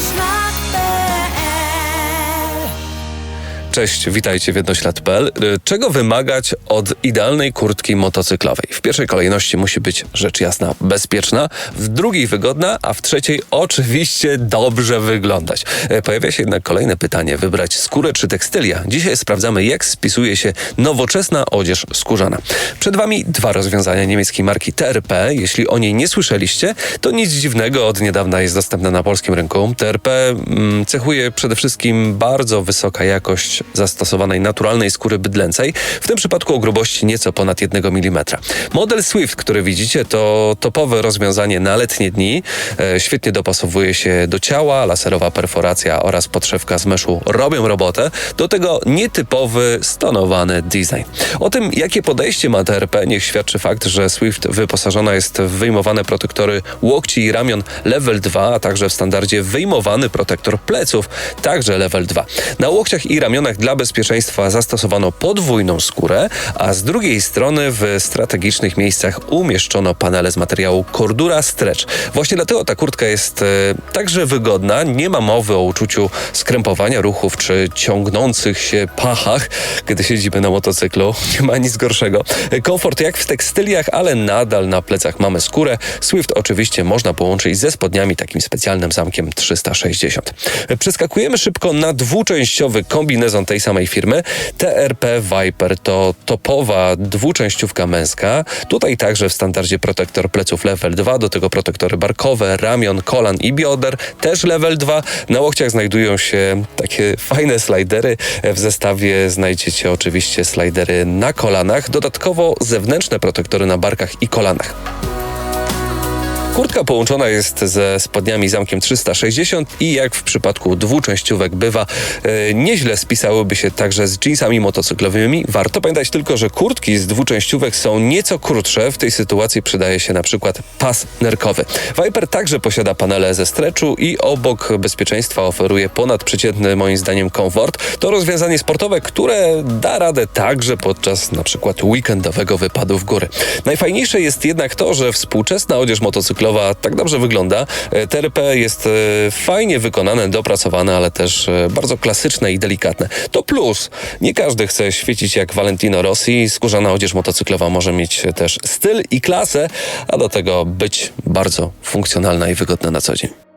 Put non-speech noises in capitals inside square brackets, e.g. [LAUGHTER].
Smile. Cześć, witajcie w jednoślad.pl. Y, Czego wymagać od idealnej kurtki motocyklowej? W pierwszej kolejności musi być rzecz jasna bezpieczna, w drugiej wygodna, a w trzeciej oczywiście dobrze wyglądać. Y, Pojawia się jednak kolejne pytanie: wybrać skórę czy tekstylia? Dzisiaj sprawdzamy, jak spisuje się nowoczesna odzież skórzana. Przed Wami dwa rozwiązania niemieckiej marki TRP. Jeśli o niej nie słyszeliście, to nic dziwnego, od niedawna jest dostępna na polskim rynku. TRP mm, cechuje przede wszystkim bardzo wysoka jakość zastosowanej naturalnej skóry bydlęcej, w tym przypadku o grubości nieco ponad 1 mm. Model Swift, który widzicie, to topowe rozwiązanie na letnie dni. E, świetnie dopasowuje się do ciała, laserowa perforacja oraz podszewka z meszu robią robotę. Do tego nietypowy, stonowany design. O tym, jakie podejście ma TRP, niech świadczy fakt, że Swift wyposażona jest w wyjmowane protektory łokci i ramion level 2, a także w standardzie wyjmowany protektor pleców, także level 2. Na łokciach i ramionach dla bezpieczeństwa zastosowano podwójną skórę, a z drugiej strony w strategicznych miejscach umieszczono panele z materiału Cordura Stretch. Właśnie dlatego ta kurtka jest e, także wygodna, nie ma mowy o uczuciu skrępowania ruchów czy ciągnących się pachach, kiedy siedzimy na motocyklu. [LAUGHS] Nie ma nic gorszego. Komfort jak w tekstyliach, ale nadal na plecach mamy skórę. Swift oczywiście można połączyć ze spodniami takim specjalnym zamkiem 360. Przeskakujemy szybko na dwuczęściowy kombinezon tej samej firmy. TRP Viper to topowa dwuczęściówka męska. Tutaj także w standardzie protektor pleców level 2, do tego protektory barkowe, ramion, kolan i bioder, też level 2. Na łokciach znajdują się takie [LAUGHS] fajne slajdery. W zestawie znajdziecie oczywiście slajdery na kolanach, dodatkowo zewnętrzne protektory na barkach i kolanach. Kurtka połączona jest ze spodniami zamkiem 360 i jak w przypadku dwuczęściówek bywa, e, nieźle spisałyby się także z jeansami motocyklowymi. Warto pamiętać tylko, że kurtki z dwuczęściówek są nieco krótsze. W tej sytuacji przydaje się na przykład pas nerkowy. Viper także posiada panele ze stretchu i obok bezpieczeństwa oferuje ponadprzeciętny moim zdaniem komfort. To rozwiązanie sportowe, które da radę także podczas na przykład weekendowego wypadu w góry. Najfajniejsze jest jednak to, że współczesna odzież motocyklowa tak dobrze wygląda. E, TRP jest e, fajnie wykonane, dopracowane, ale też e, bardzo klasyczne i delikatne. To plus. Nie każdy chce świecić jak Valentino Rossi. Skórzana odzież motocyklowa może mieć też styl i klasę, a do tego być bardzo funkcjonalna i wygodna na co dzień.